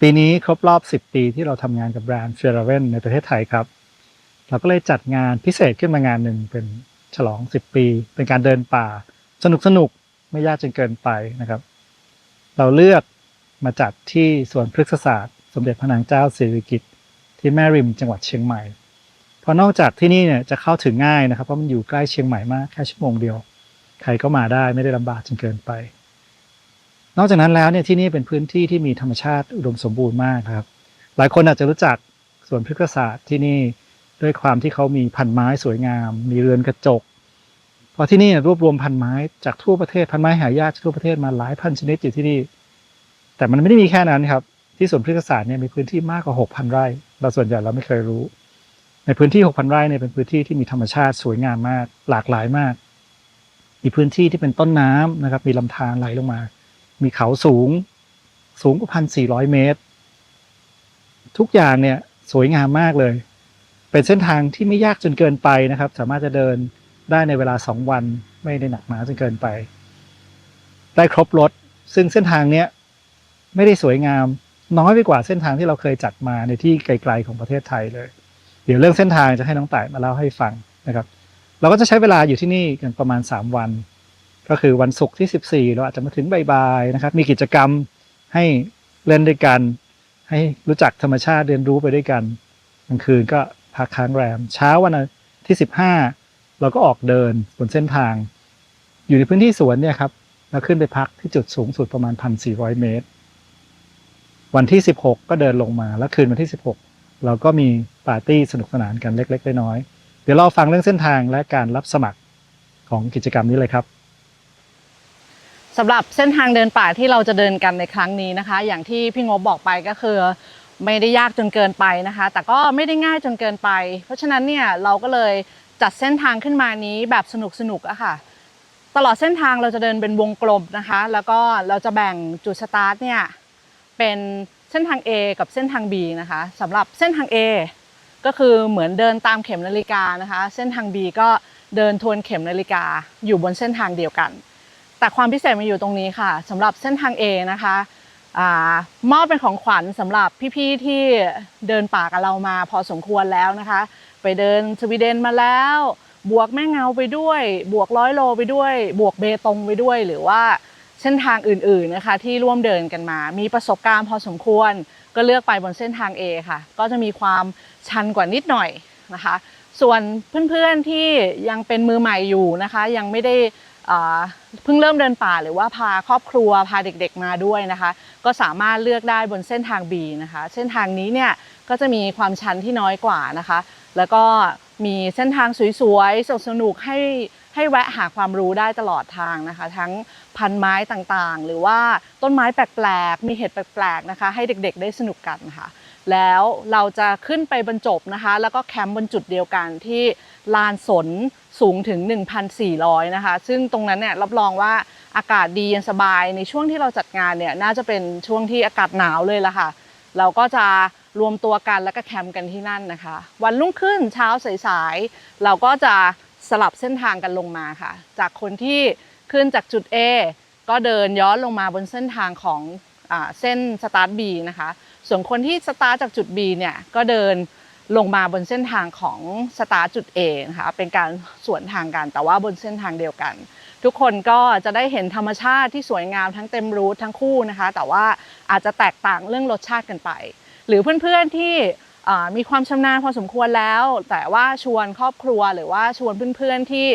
ปีนี้ครบรอบ 10 ปีที่เราทำงานกับแบรนด์เฟรเวนในประเทศไทยครับ เราก็เลยจัดงานพิเศษขึ้นมางานหนึ่งเป็นฉลอง 10 ปี เป็นการเดินป่า สนุกสนุกไม่ยากจนเกินไปนะครับ เราเลือกมาจัดที่สวนพฤกษศาสตร์ สมเด็จพระนางเจ้าสิริกิติ์ที่แม่ริมจังหวัดเชียงใหม่เพราะนอกจากที่นี่เนี่ยจะเข้าถึงง่ายนะครับเพราะมันอยู่ใกล้เชียงใหม่มากแค่ชั่วโมงเดียว ใครก็มาได้ไม่ได้ลำบากจนเกินไป นอกจากนั้นแล้วเนี่ยที่นี่เป็นพื้นที่ที่มีธรรมชาติอุดมสมบูรณ์มากครับ หลายคนอาจจะรู้จักสวนพฤกษศาสตร์ที่นี่ด้วยความที่เขามีพันไม้สวยงาม มีเรือนกระจก เพราะที่นี่รวบรวมพันไม้จากทั่วประเทศพันไม้หายากจากทั่วประเทศมาหลายพันชนิดอยู่ที่นี่ แต่มันไม่ได้มีแค่นั้นครับ ที่สวนพฤกษศาสตร์เนี่ยมีพื้นที่มากกว่า 6,000 ไร่ เราส่วนใหญ่เราไม่เคยรู้ ในพื้นที่ 6,000 ไร่เนี่ยเป็นพื้นที่ที่มีธรรมชาติสวยงามมาก หลากหลายมาก มีพื้นที่ที่เป็นต้นน้ำนะครับ มีลำธารไหลลงมา มีเขาสูง สูงกว่าพันสี่ร้อยเมตร ทุกอย่างเนี่ยสวยงามมากเลย เป็นเส้นทางที่ไม่ยากจนเกินไปนะครับ สามารถจะเดินได้ในเวลาสองวันไม่ได้หนักหนาจนเกินไป ได้ครบรถ ซึ่งเส้นทางเนี้ยไม่ได้สวยงาม น้อยไปกว่าเส้นทางที่เราเคยจัดมาในที่ไกลๆของประเทศไทยเลย เดี๋ยวเรื่องเส้นทางจะให้น้องต่ายมาเล่าให้ฟังนะครับ เราก็จะใช้เวลาอยู่ที่นี่กันประมาณ 3 วัน ก็คือวันศุกร์ที่ 14 เราอาจจะมาถึงบ่ายๆนะครับ มีกิจกรรมให้เล่นด้วยกัน ให้รู้จักธรรมชาติเรียนรู้ไปด้วยกันกลางคืนก็พักค้างแรม เช้าวันที่ 15 เราก็ออกเดินบนเส้นทาง อยู่ในพื้นที่สวนเนี่ยครับเราขึ้นไปพักที่จุดสูงสุดประมาณ 1,400 เมตร วันที่ 16 ก็เดินลงมาแล้วคืนวันที่ 16 เราก็มีปาร์ตี้สนุกสนานกันเล็กๆน้อยๆเดี๋ยวเราฟังเรื่องเส้นทางและการรับสมัครของกิจกรรมนี้เลยครับ สำหรับเส้นทางเดินป่าที่เราจะเดินกันในครั้งนี้นะคะ อย่างที่พี่งบบอกไปก็คือ ไม่ได้ยากจนเกินไปนะคะ แต่ก็ไม่ได้ง่ายจนเกินไป เพราะฉะนั้นเนี่ยเราก็เลยจัดเส้นทางขึ้นมานี้แบบสนุกสนุกอะค่ะ ตลอดเส้นทางเราจะเดินเป็นวงกลมนะคะ แล้วก็เราจะแบ่งจุดสตาร์ทเนี่ยเป็นเส้นทาง A กับเส้นทาง B นะคะสำหรับเส้นทาง A ก็คือเหมือนเดินตามเข็มนาฬิกานะคะ เส้นทาง B ก็เดินทวนเข็มนาฬิกาอยู่บนเส้นทางเดียวกัน แต่ความพิเศษมันอยู่ตรงนี้ค่ะสำหรับเส้นทาง A นะคะมอบเป็นของขวัญสำหรับพี่ๆที่เดินป่ากับเรามาพอสมควรแล้วนะคะ ไปเดินสวีเดนมาแล้ว บวกแม่เงาไปด้วย บวกร้อยโลไปด้วย บวกเบตงไปด้วย หรือว่าเส้นทางอื่นๆนะคะที่ร่วมเดินกันมา มีประสบการณ์พอสมควร ก็เลือกไปบนเส้นทาง A ค่ะ ก็จะมีความชันกว่านิดหน่อยนะคะ ส่วนเพื่อนๆที่ยังเป็นมือใหม่อยู่นะคะ ยังไม่ได้ เพิ่งเริ่มเดินป่าหรือว่าพาครอบครัวพาเด็กๆมาด้วยนะคะ ก็สามารถเลือกได้บนเส้นทาง B นะคะ เส้นทางนี้เนี่ยก็จะมีความชันที่น้อยกว่านะคะ แล้วก็มีเส้นทางสวยๆสนุกๆให้ให้แวะหาความรู้ได้ตลอดทางนะคะ ทั้งพันไม้ต่างๆ หรือว่าต้นไม้แปลกๆ มีเห็ดแปลกๆนะคะ ให้เด็กๆได้สนุกกันค่ะ แล้วเราจะขึ้นไปบรรจบนะคะ แล้วก็แคมป์บนจุดเดียวกันที่ลานสน สูงถึง 1,400 นะคะ ซึ่งตรงนั้นเนี่ยรับรองว่าอากาศดีเย็นสบายในช่วงที่เราจัดงานเนี่ยน่าจะเป็นช่วงที่อากาศหนาวเลยละค่ะ เราก็จะรวมตัวกันแล้วก็แคมป์กันที่นั่นนะคะ วันรุ่งขึ้นเช้าสายๆเราก็จะสลับเส้นทางกันลงมาค่ะ จากคนที่ขึ้นจากจุด A ก็เดินย้อนลงมาบนเส้นทางของอเส้นสตาร์ท B นะคะ ส่วนคนที่สตาร์ทจากจุด B เนี่ยก็เดิน ลงมาบนเส้นทางของสตาร์จุด A นะคะเป็นการสวนทางกันแต่ว่าบนเส้นทางเดียวกัน ทุกคนก็จะได้เห็นธรรมชาติที่สวยงามทั้งเต็มรูททั้งคู่นะคะ แต่ว่าอาจจะแตกต่างเรื่องรสชาติกันไป หรือเพื่อนๆที่มีความชำนาญพอสมควรแล้ว แต่ว่าชวนครอบครัวหรือว่าชวนเพื่อนๆที่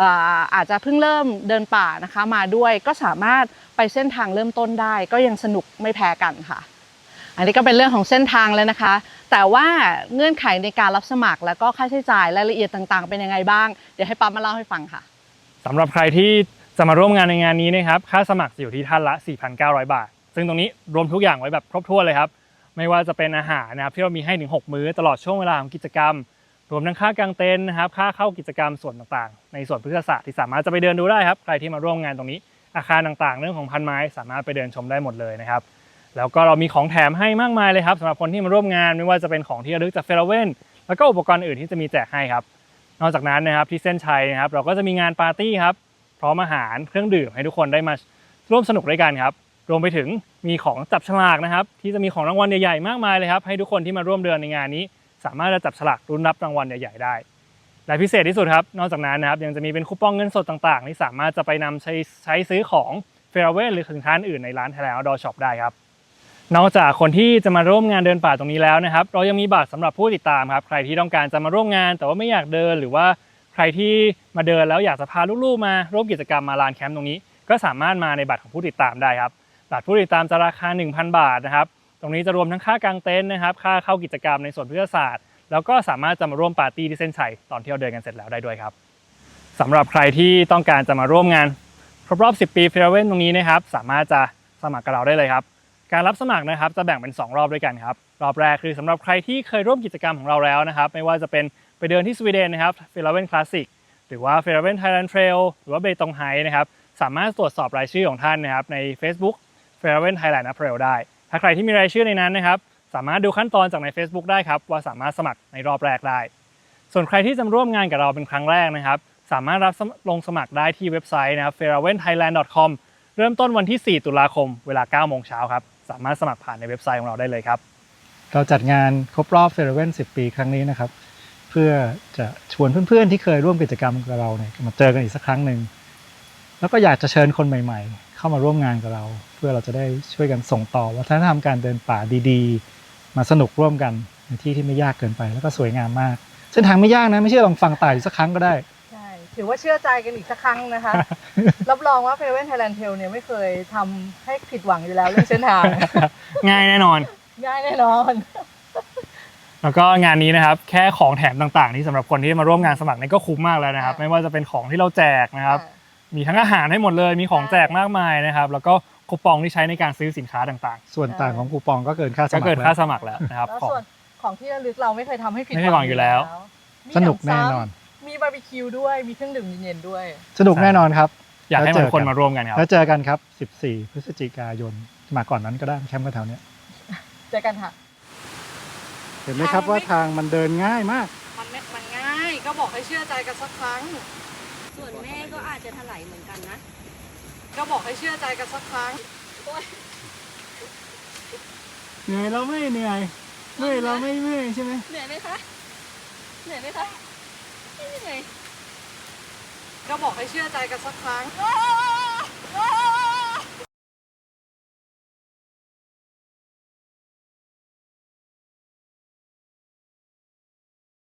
อาอาจจะเพิ่งเริ่มเดินป่านะคะมาด้วยก็สามารถไปเส้นทางเริ่มต้นได้ ก็ยังสนุกไม่แพ้กันค่ะ อันนี้ก็เป็นเรื่องของเส้นทางแล้วนะคะ แต่ว่าเงื่อนไขในการรับสมัคร แล้วก็ค่าใช้จ่ายรายละเอียดต่างๆ เป็นยังไงบ้าง เดี๋ยวให้ปั๊บมาเล่าให้ฟังค่ะสำหรับใครที่จะมาร่วมงานในงานนี้นะครับ ค่าสมัครจะอยู่ที่ท่านละ 4,900 บาท ซึ่งตรงนี้รวมทุกอย่างไว้แบบครบถ้วนเลยครับ ไม่ว่าจะเป็นอาหารนะครับที่เรามีให้ถึง6มื้อตลอดช่วงเวลาของกิจกรรม รวมทั้งค่ากางเต็นท์นะครับ ค่าเข้ากิจกรรมส่วนต่างๆ ในส่วนพฤกษศาสตร์ที่สามารถจะไปเดินดูได้ครับ ใครที่มาร่วมงานตรงนี้ อาคารต่างๆ เรื่องของพันไม้สามารถไปเดินชมได้หมดเลยนะครับ แล้วก็เรามีของแถมให้มากมายเลยครับสำหรับคนที่มาร่วมงานไม่ว่าจะเป็นของที่ระลึกจากเฟลเว่นแล้วก็อุปกรณ์อื่นที่จะมีแจกให้ครับนอกจากนั้นนะครับที่เส้นชัยนะครับเราก็จะมีงานปาร์ตี้ครับพร้อมอาหารเครื่องดื่มให้ทุกคนได้มาร่วมสนุกด้วยกันครับรวมไปถึงมีของจับฉลากนะครับ ที่จะมีของรางวัลใหญ่ๆมากมายเลยครับให้ทุกคนที่มาร่วมเดินในงานนี้ สามารถจะจับฉลากรุ้นรับรางวัลใหญ่ๆได้และพิเศษที่สุดครับ นอกจากนั้นนะครับยังจะมีเป็นคูปองเงินสดต่างๆ ที่สามารถจะไปนำใช้ใช้ซื้อของเฟรเวหรือสินค้าอื่นในร้านไทยแลนด์ดอช็อปได้ครับ นอกจากคนที่จะมาร่วมงานเดินป่าตรงนี้แล้วนะครับ เรายังมีบัตรสำหรับผู้ติดตามครับ ใครที่ต้องการจะมาร่วมงาน แต่ว่าไม่อยากเดินหรือว่าใครที่มาเดินแล้วอยากจะพาลูกๆ มาร่วมกิจกรรมมาลานแคมป์ตรงนี้ ก็สามารถมาในบัตรของผู้ติดตามได้ครับบัตรผู้ติดตามจะราคา 1,000 บาทนะครับตรงนี้จะรวมทั้งค่ากางเต็นท์นะครับค่าเข้ากิจกรรมในส่วนพฤกษศาสตร์ แล้วก็สามารถจะมาร่วมปาร์ตี้ที่เส้นชัยตอนที่เราเดินกันเสร็จแล้วได้ด้วยครับสำหรับใครที่ต้องการจะมาร่วมงานครบรอบ 10 ปีเฟิลเวนตรงนี้นะครับสามารถจะสมัครกับเราได้เลยครับ การรับสมัครนะครับจะแบ่งเป็น 2 รอบด้วยกันครับรอบแรกคือสำหรับใครที่เคยร่วมกิจกรรมของเราแล้วนะครับไม่ว่าจะเป็นไปเดินที่สวีเดนนะครับเฟลเวนคลาสสิกหรือว่าเฟลเวนไทยแลนด์เทรลหรือว่าเบตงไฮนะครับสามารถตรวจสอบรายชื่อของท่านนะครับใน Facebook f a i r w e n Thailand Apparel ได้ ถ้าใครที่มีรายชื่อในนั้นนะครับ สามารถดูขั้นตอนจากใน Facebook ได้ครับ ว่าสามารถสมัครในรอบแรกได้ ส่วนใครที่จะร่วมงานกับเราเป็นครั้งแรกนะครับ สามารถรับลงสมัครได้ที่เว็บไซต์นะครับ f a i r w e n t h a i l a n d c o m เริ่มต้นวันที่ 4 ตุลาคม เวลา 9 โมงเช้าครับ สามารถสมัครผ่านในเว็บไซต์ของเราได้เลยครับ เราจัดงานครบรอบเฟรเว่น10ปีครั้งนี้นะครับ เพื่อจะชวนเพื่อนๆ ที่เคยร่วมกิจกรรมกับเราเนี่ยมาเจอกันอีกสักครั้งหนึ่งแล้วก็อยากจะเชิญคนใหม่ ๆ เข้ามาร่วมงานกับเรา เพื่อเราจะได้ช่วยกันส่งต่อวัฒนธรรมการเดินป่าดีๆ มาสนุกร่วมกันในที่ที่ไม่ยากเกินไป แล้วก็สวยงามมากเส้นทางไม่ยากนะไม่เชื่อลองฟังต่ายสักครั้งก็ได้ ถือว่าเชื่อใจกันอีกสักครั้งนะคะ รับรองว่าเฟเว่นไทยแลนด์เทลเนี่ยไม่เคยทำให้ผิดหวังอยู่แล้วเรื่องเส้นทาง ง่ายแน่นอน ง่ายแน่นอน แล้วก็งานนี้นะครับ แค่ของแถมต่างๆที่สำหรับคนที่มาร่วมงานสมัครนี่ก็คุ้มมากแล้วนะครับค่ะไม่ว่าจะเป็นของที่เราแจกนะครับ มีทั้งอาหารให้หมดเลย มีของแจกมากมายนะครับ แล้วก็คูปองที่ใช้ในการซื้อสินค้าต่างส่วนต่างของคูปองก็เกินค่าๆสก็มัครเกินแล้วค่าสมัครแล้วนะครับแล้วของส่วนของที่ระลึกเราไม่เคยทำให้ผิดไม่ผิดหวังอยู่แล้วมีสนุกหำซ้ำแน่นอนมีบา ร์บีคิวด้วย มีเครื่องดื่มเย็นๆด้วย สนุกแน่นอนครับ อยากให้แล้วเจมันอคนกันมาร่วมกันครับ แล้วเจอกันครับ 14 พฤศจิกายน มาก่อนนั้นก็ได้แคมป์ก็แถวเนี้ยเจอกันค่ะ เห็นไหมครับว่าทางมันเดินง่ายมาก มันไม่มันง่าย ก็บอกให้เชื่อใจกันสักครั้ง ส่วนแม่ก็อาจจะถลายเหมือนกันนะ ก็บอกให้เชื่อใจกันสักครั้งเหนื่อยเราไม่เหนื่อยเมื่อยเราไม่เมื่อยใช่ไหมเหนื่อยไหมคะ เหนื่อยไหมคะไม่เหนื่อย ก็บอกให้เชื่อใจกันสักครั้ง